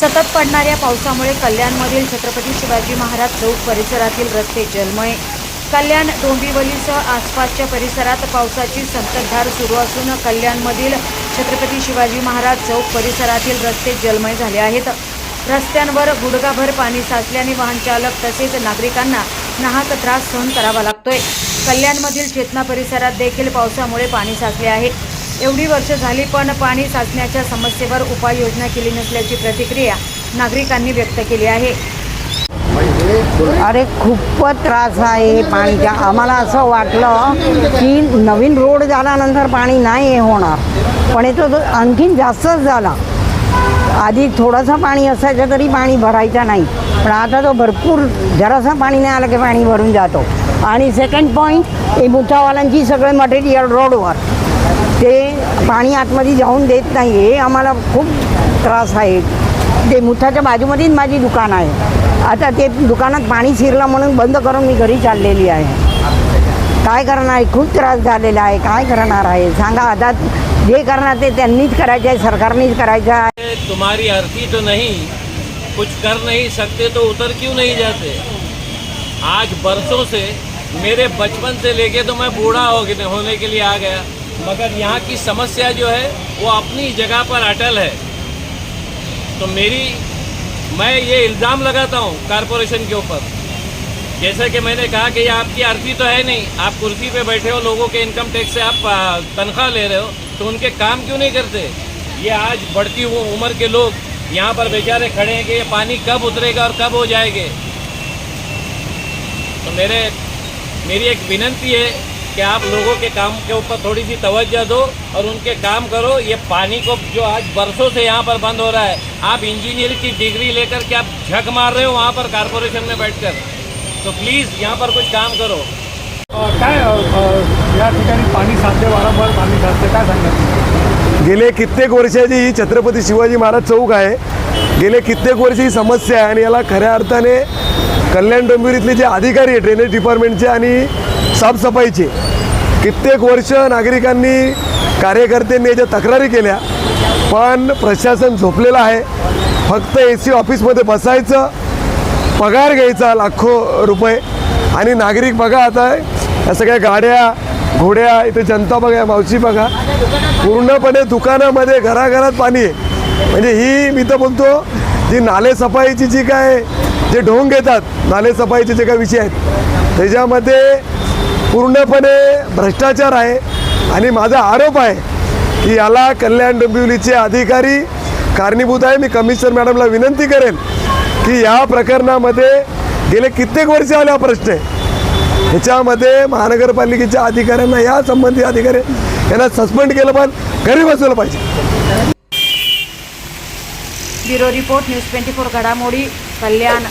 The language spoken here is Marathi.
सतत पडणाऱ्या पावसामुळे कल्याणमधील छत्रपती शिवाजी महाराज चौक परिसरातील रस्ते जलमय. कल्याण डोंबिवलीसह आसपासच्या परिसरात पावसाची संततधार सुरू असून कल्याणमधील छत्रपती शिवाजी महाराज चौक परिसरातील रस्ते जलमय झाले आहेत. रस्त्यांवर गुडघाभर पाणी साचल्याने वाहनचालक तसेच नागरिकांना नाहक त्रास सहन करावा लागतोय. कल्याणमधील चेतना परिसरात देखील पावसामुळे पाणी साचले आहे. एवढी वर्ष झाली पण पाणी साचण्याच्या समस्येवर उपाययोजना केली नसल्याची प्रतिक्रिया नागरिकांनी व्यक्त केली आहे. अरे खूपच त्रास आहे पाणीचा. आम्हाला असं वाटलं की नवीन रोड झाल्यानंतर पाणी नाही होणार. पण येतो तो आणखीन जास्तच झाला. आधी थोडंसं पाणी असायचं तरी पाणी भरायचं नाही. पण आता तो भरपूर जरासं पाणी नाही आलं की पाणी भरून जातो. आणि सेकंड पॉईंट हे मुठावाल्यांची सगळे मटेरियल रोडवर ते पाणी आतमध्ये जाऊन देत नाही हे आम्हाला खूप त्रास आहे. ते मुठाच्या बाजूमध्येच माझी दुकान आहे. आता ते दुकानात पाणी शिरलं म्हणून बंद करून मी घरी चाललेली आहे. काय करणार? आहे खूप त्रास झालेला आहे. काय करणार आहे? सांगा आता. जे करणार ते त्यांनीच करायचं आहे सरकारनेच करायचं आहे. तुम्हारी अर्थी तो नहीं. कुछ कर नहीं सकते तो उतर क्यों नहीं जाते? आज बरसों से मेरे बचपन से लेके तो मैं बूढ़ा हो होने के लिए आ गया। मगर यहाँ की समस्या जो है, वो अपनी जगह पर अटल है। तो मेरी, मैं ये इल्ज़ाम लगाता हूँ कारपोरेशन के ऊपर। जैसा कि मैंने कहा कि आपकी अर्थी तो है नहीं, आप कुर्सी पे बैठे हो, लोगों के इनकम टैक्स से आप तनख्वाह ले रहे हो तो उनके काम क्यों नहीं करते? ये आज बढ़ती हुई उम्र के लोग, यहाँ पर बेचारे खड़े हैं कि ये पानी कब उतरेगा और कब हो जाएँगे। तो मेरे, मेरी एक विनंती है कि आप लोगों के काम के ऊपर थोड़ी सी तवज्जो दो और उनके काम करो। ये पानी को जो आज बरसों से यहाँ पर बंद हो रहा है आप इंजीनियर की डिग्री लेकर के आप झक मार रहे हो वहाँ पर कारपोरेशन में बैठकर। तो प्लीज़ यहाँ पर कुछ काम करो। काय या ठिकाणी पाणी वारंवार पाणी काय गेले कित्येक वर्षाची ही छत्रपती शिवाजी महाराज चौक आहे. गेले कित्येक वर्ष ही समस्या आहे आणि याला खऱ्या अर्थाने कल्याण डोंबिवलीतले जे अधिकारी आहे ड्रेनेज डिपार्टमेंटचे आणि साफसफाईचे. कित्येक वर्ष नागरिकांनी कार्यकर्त्यांनी याच्या तक्रारी केल्या पण प्रशासन झोपलेलं आहे. फक्त ए सी ऑफिसमध्ये बसायचं पगार घ्यायचा लाखो रुपये आणि नागरिक बघा आता या सगळ्या गाड्या घोड्या इथे जनता बघा मावशी बघा. पूर्णपणे दुकानामध्ये घराघरात पाणी आहे. म्हणजे ही मी तर बोलतो जी नाले सफाईची जी काय जे ढोंग घेतात नाले सफाईचे जे काय विषय आहेत त्याच्यामध्ये पूर्णपणे भ्रष्टाचार आहे आणि माझा आरोप आहे की याला कल्याण डोंबिवलीचे अधिकारी कारणीभूत आहे. मी कमिशनर मॅडमला विनंती करेन की या प्रकरणामध्ये गेले कित्येक वर्ष आले हा प्रश्न आहे. ह्याच्यामध्ये महानगरपालिकेच्या अधिकाऱ्यांना या संबंधी अधिकारी यांना सस्पेंड केलं पण घरी बसवलं पाहिजे. Bureau report news twenty four घडामोडी कल्याण.